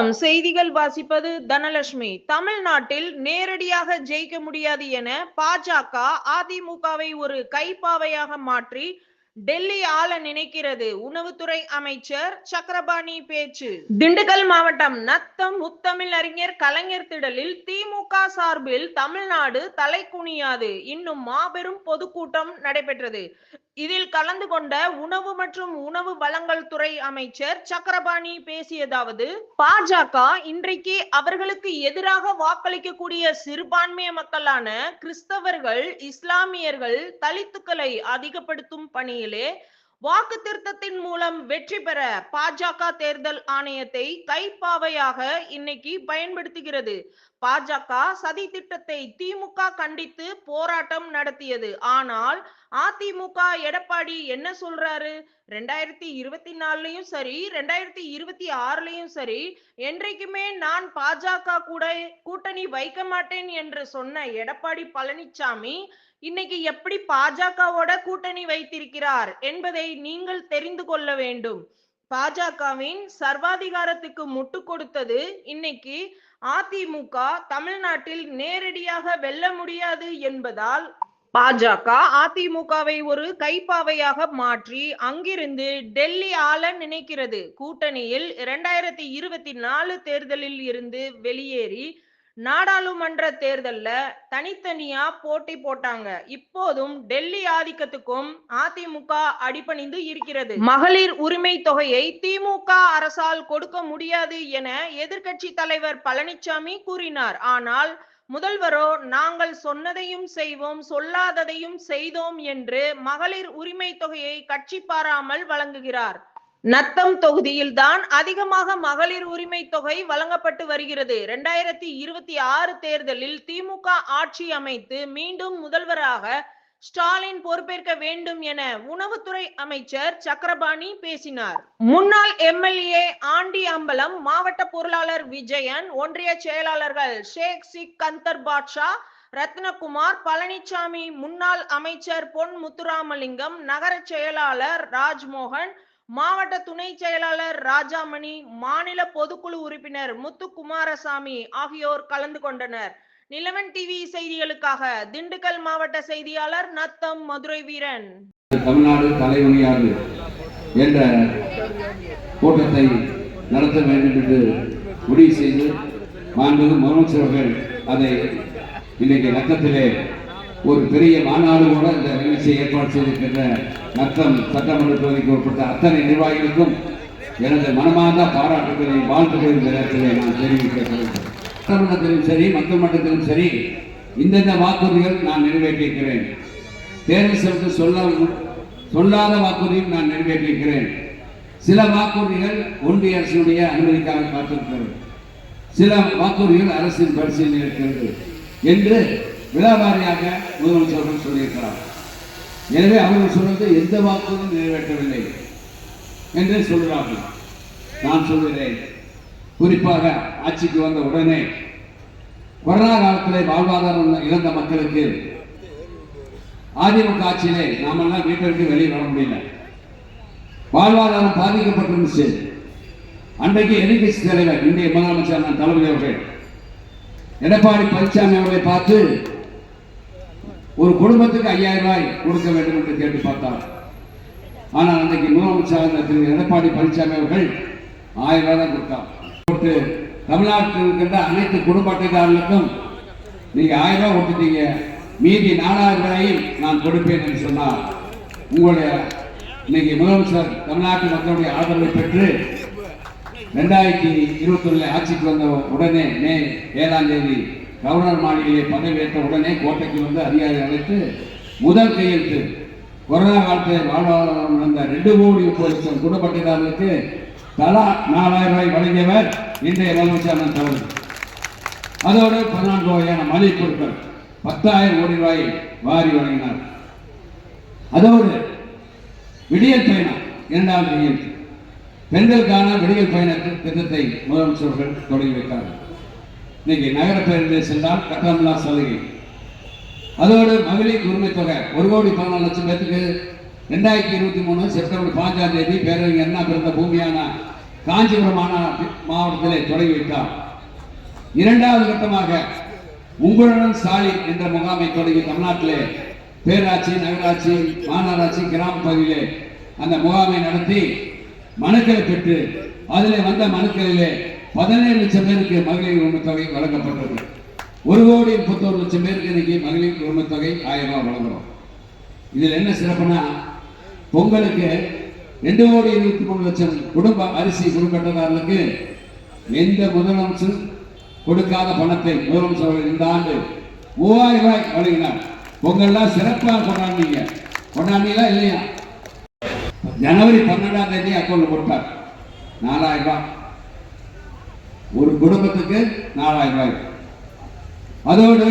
வணக்கம் செய்திகள் வாசிப்பது தனலட்சுமி. தமிழ்நாட்டில் நேரடியாக ஜெயிக்க முடியாது என பாஜக அதிமுகவை ஒரு கைப்பாவையாக மாற்றி டெல்லி ஆள நினைக்கிறது. உணவுத்துறை அமைச்சர் சக்கரபாணி பேச்சு. திண்டுக்கல் மாவட்டம் நத்தம் முத்தமிழ் அறிஞர் கலைஞர் திடலில் திமுக சார்பில் தமிழ்நாடு தலை குனியாது. இன்னும் மாபெரும் பொதுக்கூட்டம் நடைபெற்றது. இதில் கலந்து கொண்ட உணவு மற்றும் உணவு வழங்கல் துறை அமைச்சர் சக்கரபாணி பேசியதாவது பாஜக இன்றைக்கு அவர்களுக்கு எதிராக வாக்களிக்கக்கூடிய சிறுபான்மைய மக்களான கிறிஸ்தவர்கள் இஸ்லாமியர்கள் தலித்துக்களை அதிகப்படுத்தும் பணியிலே வாக்கு திருத்தத்தின் மூலம் வெற்றி பெற பாஜக தேர்தல் ஆணையத்தை கைப்பாவையாக இன்னைக்கு பயன்படுத்துகிறது. பாஜக சதி திட்டத்தை திமுக கண்டித்து போராட்டம் நடத்தியது. ஆனால் அதிமுக எடப்பாடி என்ன சொல்றாரு? ரெண்டாயிரத்தி இருபத்தி நாலுலயும் சரி ரெண்டாயிரத்தி இருபத்தி ஆறுலயும் சரி என்றைக்குமே நான் பாஜக கூட கூட்டணி வைக்க மாட்டேன் என்று சொன்ன எடப்பாடி பழனிசாமி இன்னைக்கு எப்படி பாஜகவோட கூட்டணி வைத்திருக்கிறார் என்பதை நீங்கள் தெரிந்து கொள்ள வேண்டும். பாஜகவின் சர்வாதிகாரத்துக்கு முட்டு கொடுத்தது இன்னைக்கு அதிமுக தமிழ்நாட்டில் நேரடியாக வெல்ல முடியாது என்பதால் பாஜக அதிமுகவை ஒரு கைப்பாவையாக மாற்றி அங்கிருந்து டெல்லி ஆள நினைக்கிறது. கூட்டணியில் இரண்டாயிரத்தி இருபத்தி நாலு தேர்தலில் இருந்து வெளியேறி நாடாளுமன்ற தேர்தல்ல தனித்தனியா போட்டி போட்டாங்க. இப்போதும் டெல்லி ஆதிக்கத்துக்கும் அதிமுக அடிபணிந்து இருக்கிறது. மகளிர் உரிமை தொகையை திமுக அரசால் கொடுக்க முடியாது என எதிர்க்கட்சி தலைவர் பழனிசாமி கூறினார். ஆனால் முதல்வரோ நாங்கள் சொன்னதையும் செய்வோம் சொல்லாததையும் செய்தோம் என்று மகளிர் உரிமை தொகையை கட்சி பாராமல் வழங்குகிறார். நத்தம் தொகுதியில் தான் அதிகமாக மகளிர் உரிமை தொகை வழங்கப்பட்டு வருகிறது. இரண்டாயிரத்தி இருபத்தி ஆறு தேர்தலில் திமுக ஆட்சி அமைத்து மீண்டும் முதல்வராக ஸ்டாலின் பொறுப்பேற்க வேண்டும் என உணவுத்துறை அமைச்சர் சக்கரபாணி பேசினார். முன்னாள் எம்எல்ஏ ஆண்டி அம்பலம் மாவட்ட பொருளாளர் விஜயன் ஒன்றிய செயலாளர்கள் ஷேக் சிக் கந்தர் பாட்ஷா ரத்னகுமார் பழனிசாமி முன்னாள் அமைச்சர் பொன் முத்துராமலிங்கம் நகர செயலாளர் ராஜ்மோகன் மாவட்ட துணை செயலாளர் ராஜாமணி மாநில பொதுக்குழு உறுப்பினர் முத்துக்குமாரசாமி ஆகியோர் கலந்து கொண்டனர். நிலவன் டிவி செய்திகளுக்காக திண்டுக்கல் மாவட்ட செய்தியாளர் நத்தம் மதுரை வீரன். தமிழ்நாடு தலைவணியாது என்ற கூட்டத்தை நடத்த வேண்டும் என்று முடிவு செய்து மாண்புமிகு முதலமைச்சர் அவர்கள் அதை இன்றைக்கு நத்தத்திலே ஒரு பெரிய மாநாடு கூட இந்த நிகழ்ச்சியை ஏற்பாடு செய்திருக்கின்ற நத்தம் சட்டமன்ற தொகுதிக்கு உட்பட்ட அத்தனை நிர்வாகிகளுக்கும் எனது மனமார்ந்த பாராட்டுகளை வாழ்த்துக்கள் இந்த நேரத்திலே நான் தெரிவிக்கிறேன் சட்டமன்றத்திலும் சரி மக்கள் மன்றத்திலும் சரி இந்தந்த வாக்குறுதிகள் நான் நிறைவேற்றியிருக்கிறேன். தேர்தல் செலுத்த சொல்ல சொல்லாத வாக்குறுதியும் நான் நிறைவேற்றியிருக்கிறேன். சில வாக்குறுதிகள் ஒன்றிய அரசினுடைய அனுமதிக்காக காத்திருக்கிறது சில வாக்குறுதிகள் அரசின் பரிசீலனை இருக்கிறது என்று விழாவாரியாக முதலமைச்சர்கள் சொல்லியிருக்கிறார். எனவே அவர்கள் சொல்வது எந்த வாக்குறுதியும் நிறைவேற்றவில்லை என்று சொல்கிறார்கள் நான் சொல்கிறேன் குறிப்பாக ஆட்சிக்கு வந்த உடனே கொரோனா காலத்திலே வாழ்வாதாரம் இழந்த மக்களுக்கு அதிமுக ஆட்சியிலே நாமெல்லாம் வீட்டை விட்டு வெளியே வர முடியல. வாழ்வாதாரம் பாதிக்கப்பட்டிருந்துச்சு. அன்றைக்கு எதிர்கட்சி தலைவர் இந்திய முதலமைச்சர் நான் தளபதி அவர்கள் எடப்பாடி பழனிசாமி அவர்களை பார்த்து ஒரு குடும்பத்துக்கு ஐயாயிரம் ரூபாய் கொடுக்க வேண்டும் என்று கேட்டு பார்த்தார். ஆனால் அன்றைக்கு முதலமைச்சர் திரு எடப்பாடி பழனிசாமி அவர்கள் ஆயிரம் ரூபாய் தான் கொடுத்தார். போட்டு தமிழ்நாட்டில் இருக்கின்ற அனைத்து குடும்ப அட்டைதாரர்களுக்கும் நீங்க ஆயிரம் ரூபாய் கொடுத்துட்டீங்க. மீதி நாலாயிரம் ரூபாயும் நான் கொடுப்பேன் என்று சொன்னார். உங்களுடைய இன்னைக்கு முதலமைச்சர் தமிழ்நாட்டு மக்களுடைய ஆதரவை பெற்று ரெண்டாயிரத்தி இருபத்தி ஆட்சிக்கு வந்த உடனே மே ஏழாம் தேதி கவர்னர் மாளிகையை பதவியேற்ற உடனே கோட்டைக்கு வந்து அதிகாரி அழைத்து முதல் கையெழுத்து. கொரோனா காலத்தில் வாழ்வாதாரம் நடந்த ரெண்டு கோடி முப்பது லட்சம் குடும்பத்தினர்களுக்கு தலா நாலாயிரம் ரூபாய் வழங்கியவர் இன்றைய முதலமைச்சர் நான் தவறு அதோடு பதினான்கு வகையான மளிகை பொருட்கள் பத்தாயிரம் கோடி ரூபாய் வாரி வழங்கினார். அதோடு விடியல் பயணம் இரண்டாவது விடியல் பெண்களுக்கான விடியல் பயண திட்டத்தை முதலமைச்சர்கள் தொடங்கி வைத்தார்கள். இன்னைக்கு நகர பேருந்து சென்றால் கட்டணமில்லா சலுகை. அதோடு மகளிர் உரிமை தொகை ஒரு கோடி பதினாலு லட்சம் பேருக்கு ரெண்டாயிரத்தி இருபத்தி மூணு செப்டம்பர் பாஞ்சாம் தேதி பேரறிஞர் அண்ணா பிறந்த பூமியான காஞ்சிபுரம் மாவட்டத்தில் தொடங்கி வைத்தார். இரண்டாவது கட்டமாக உங்களுடன் ஸ்டாலின் என்ற முகாமை தொடங்கி தமிழ்நாட்டிலே பேராட்சி நகராட்சி மாநகராட்சி கிராம பகுதியிலே அந்த முகாமை நடத்தி மனுக்களை பெற்று அதில் வந்த மனுக்களிலே பதினேழு லட்சம் பேருக்கு மகளிர் உரிமைத் தொகை வழங்கப்பட்டது. ஒரு கோடி முப்பத்தோரு லட்சம் பேருக்கு இன்னைக்கு மகளிர் உரிமைத் தொகை ஆயிரம் ரூபாய் வழங்குறோம். இதில் என்ன சிறப்புனா பொங்கலுக்கு ரெண்டு கோடி இருபத்தி மூணு லட்சம் குடும்ப அரிசி குடும்பத்தாரர்களுக்கு எந்த முதலமைச்சர் கொடுக்காத பணத்தை முதலமைச்சர் இந்த ஆண்டு மூவாயிரம் ரூபாய் வழங்கினார். பொங்கல்லாம் சிறப்பாக கொண்டாடினீங்க. கொண்டாடினீங்களா இல்லையா? ஜனவரி பன்னெண்டாம் தேதி அக்கௌண்ட் போட்டார். நாலாயிரம் ரூபாய். ஒரு குடும்பத்துக்கு நாலாயிரம் ரூபாய். அதோடு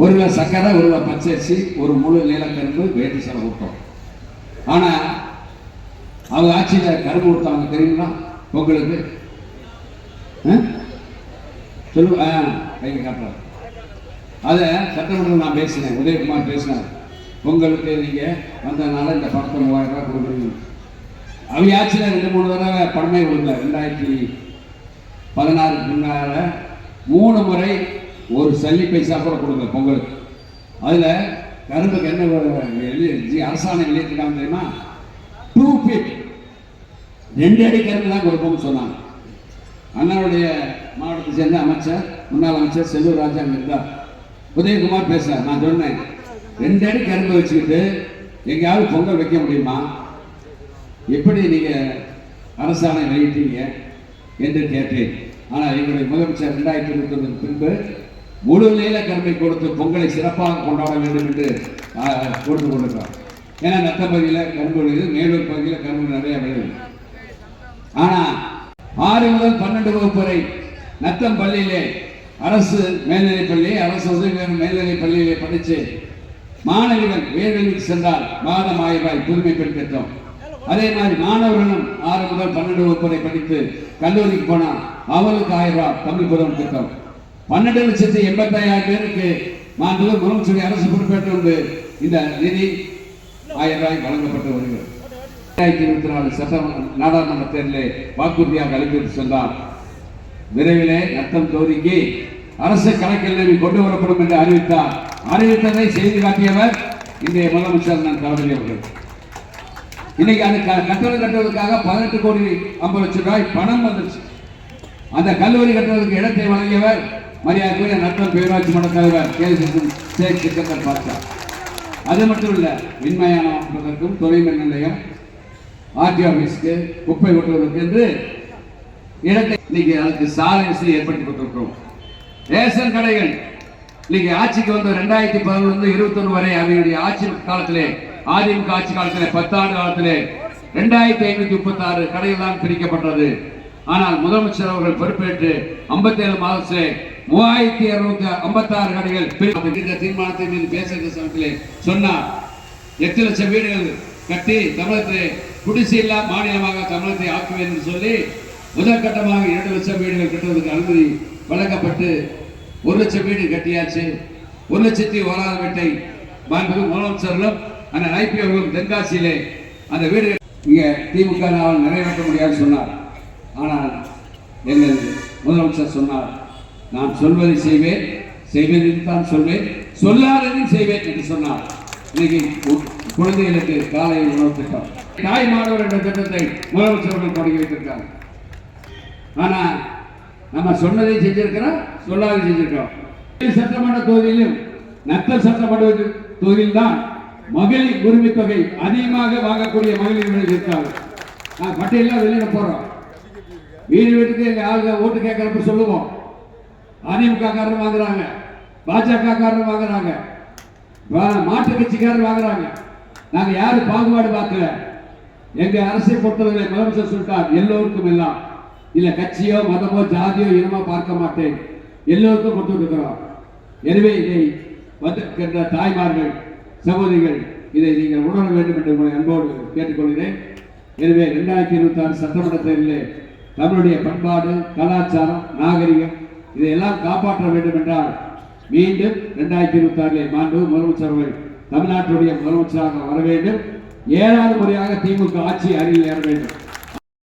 ஒரு சக்கரை ஒரு பச்சரிசி ஒரு முழு நீலக்கரும்பு வேட்டி செலவு விட்டோம் ஆனால் அவங்க ஆட்சியில் கரும்பு கொடுத்தாங்க தெரியுங்களா? பொங்கலுக்கு? சொல்லு ஆ கைங்க காட்டுறாரு அதை சட்டமன்றம் நான் பேசினேன் உதயகுமார் பேசினார். பொங்கலுக்கு நீங்கள் வந்ததுனால இந்த பணத்தை மூவாயிரம் ரூபாய் கொடுக்குறீங்க. அவங்க ஆட்சியில் ரெண்டு மூணு தடவை பணமே கொடுக்கல ரெண்டாயிரத்தி பதினாறுக்கு முன்னால் மூணு முறை ஒரு சல்லி பைசா கூட கொடுங்க பொங்கலுக்கு. அதில் கரும்புக்கு என்ன எழுதி- அரசாணை வெளியிட்டிருக்காங்க தெரியுமா? டூ ஃபீட் ரெண்டு அடி கரும்பு தான் கொடுப்போம்னு சொன்னாங்க. அண்ணனுடைய மாவட்டத்தை சேர்ந்த அமைச்சர் முன்னாள் அமைச்சர் செல்லூர் ராஜா இருந்தார். உதயகுமார் பேச நான் சொன்னேன் ரெண்டு அடி கரும்பு வச்சுக்கிட்டு எங்கேயாவது பொங்கல் வைக்க முடியுமா? எப்படி நீங்கள் அரசாணை வெளியிட்டீங்க என்று கேட்டேன். ஆனால் எங்களுடைய முதலமைச்சர் ரெண்டாயிரத்தி இருபத்தி ஒன்பது பின்பு முழு நீல கருமை கொடுத்து பொங்கலை சிறப்பாக கொண்டாட வேண்டும் என்று கொடுத்து கொண்டிருக்கிறார் ஏன்னா நத்த பகுதியில் கரும்பு விழுது மேலூர் பகுதியில் கரும்பு நிறைய விழுது ஆனா ஆறு முதல் பன்னெண்டு வகுப்பு வரை நத்தம் பள்ளியிலே அரசு மேல்நிலைப் பள்ளி அரசு உதவி பெறும் மேல்நிலைப் பள்ளியிலே படித்து மாணவிகள் உயர்கல்விக்கு சென்றால் மாதம் ஆயிரம் ரூபாய் புதுமை பெண் திட்டம் அதே மாதிரி மாணவர்களும் ஆறு முதல் பன்னெண்டு வகுப்பு வரை படித்து கல்லூரிக்கு போனால் அவளுக்கு ஆயிரம் ரூபாய் தமிழ் புதம் திட்டம் பன்னெண்டு லட்சத்தி எண்பத்தாயிரம் பேருக்கு மாண்புகள் முதலமைச்சர் அரசு பொறுப்பேற்று கொண்டு இந்த நிதி ஆயிரம் ரூபாய் வழங்கப்பட்டு வருகிறது. ரெண்டாயிரத்தி இருபத்தி நாலு சட்ட நாடாளுமன்ற தேர்தலில் வாக்குறுதியாக அளிப்பிட்டு சென்றார். விரைவிலே நத்தம் தொகுதிக்கு அரசு கணக்கெல்லாம் கொண்டு வரப்படும் என்று அறிவித்தார். அறிவித்ததை செய்து காட்டியவர் இன்றைய முதலமைச்சர் நான் தளபதி அவர்கள். இன்னைக்கு அந்த க- கட்டுவதற்காக பதினெட்டு கோடி ஐம்பது லட்சம் ரூபாய் பணம் வந்துருச்சு. அந்த கல்லூரி கட்டுவதற்கு இடத்தை வழங்கியவர் மரியாதைக்குரிய நத்தம் பேரூராட்சி மன்ற தலைவர் கே சேக் சிக்கந்தர் பாட்சா அது மட்டும் இல்லை மின்மயானம் அமைப்பதற்கும் நிலையம் ஆர்டி ஆஃபீஸ்க்கு குப்பை கொட்டுவதற்கு என்று இடத்தை இன்னைக்கு அதுக்கு சாலை வசதி ஏற்படுத்தி கொடுத்துருக்கிறோம். ரேஷன் கடைகள் இன்னைக்கு ஆட்சிக்கு வந்த ரெண்டாயிரத்தி பதினொன்று இருபத்தொன்னு வரை அவருடைய ஆட்சி காலத்திலே அதிமுக ஆட்சி காலத்திலே பத்தாண்டு காலத்திலே ரெண்டாயிரத்தி ஐநூத்தி முப்பத்தி ஆறு கடைகள் தான் பிரிக்கப்பட்டது. ஆனால் முதலமைச்சர் அவர்கள் பொறுப்பேற்று 57 மாதத்திலே மூவாயிரத்தி இருநூத்தி ஐம்பத்தி ஆறு கடைகள் இந்த தீர்மானத்தை மீது பேசுகிற சமயத்திலே சொன்னார். எட்டு லட்சம் வீடுகள் கட்டி தமிழகத்திலே குடிசையில்லா மாநிலமாக தமிழகத்தை ஆக்குவேன் என்று சொல்லி முதல் கட்டமாக இரண்டு லட்சம் வீடுகள் கட்டுவதற்கு அனுமதி வழங்கப்பட்டு ஒரு லட்சம் வீடு கட்டியாச்சு. ஒரு லட்சத்தி ஓராது வீட்டை மாண்புமிகு முதலமைச்சர்களும் அந்த ஐபி தென்காசியிலே அந்த வீடு இங்கே திமுக நிறைவேற்ற முடியாது சொன்னார். ஆனால் எங்கள் முதலமைச்சர் சொன்னார் நான் சொல்வதை செய்வேன் செய்வதில் தான் சொல்வேன் சொல்லாததையும் செய்வேன் என்று சொன்னார். இன்னைக்கு கு- குழந்தைகளுக்கு காலை உணவு திட்டம். தாய் மாணவர் என்ற திட்டத்தை முதலமைச்சர்கள் தொடங்கி வைத்திருக்காங்க. ஆனால் நம்ம சொன்னதை செஞ்சிருக்கிறோம் சொல்லாத செஞ்சிருக்கிறோம். சட்டமன்ற தொகுதியிலும் நத்தல் சட்டமன்ற தொகுதியில் தான் மகளிர் உரிமை தொகை அதிகமாக வாங்கக்கூடிய மகளிர்கள் இருக்காங்க நான் பட்டியலாம் வெளியிட போறோம். வீடு வீட்டுக்கு எங்க ஆளுங்க ஓட்டு கேட்கறப்ப சொல்லுவோம். அதிமுக காரர் வாங்குறாங்க பாஜக காரர் வாங்குறாங்க வா- கட்சிக்காரர் வாங்குறாங்க. நாங்கள் யாரும் பாகுபாடு பார்க்கல. எங்க அரசை பொறுத்தவரை முதலமைச்சர் சொல்லிட்டார் எல்லோருக்கும் எல்லாம். இல்ல கட்சியோ மதமோ ஜாதியோ இனமோ பார்க்க மாட்டேன். எல்லோருக்கும் கொடுத்து இருக்கிறோம் எனவே இதை வந்திருக்கின்ற தாய்மார்கள் சகோதரிகள் இதை நீங்கள் உணர வேண்டும் என்று உங்களை அன்போடு கேட்டுக்கொள்கிறேன். எனவே இரண்டாயிரத்தி இருபத்தி ஆறு சட்டமன்ற தேர்தலில் தமிழுடைய பண்பாடு கலாச்சாரம் நாகரிகம் இதையெல்லாம் காப்பாற்ற வேண்டும் என்றால் மீண்டும் இரண்டாயிரத்தி இருபத்தி ஆறிலே மாண்பு முதலமைச்சர் அவர்கள் தமிழ்நாட்டுடைய முதலமைச்சராக வர வேண்டும். ஏழாவது முறையாக திமுக ஆட்சி அருகில் ஏற வேண்டும்.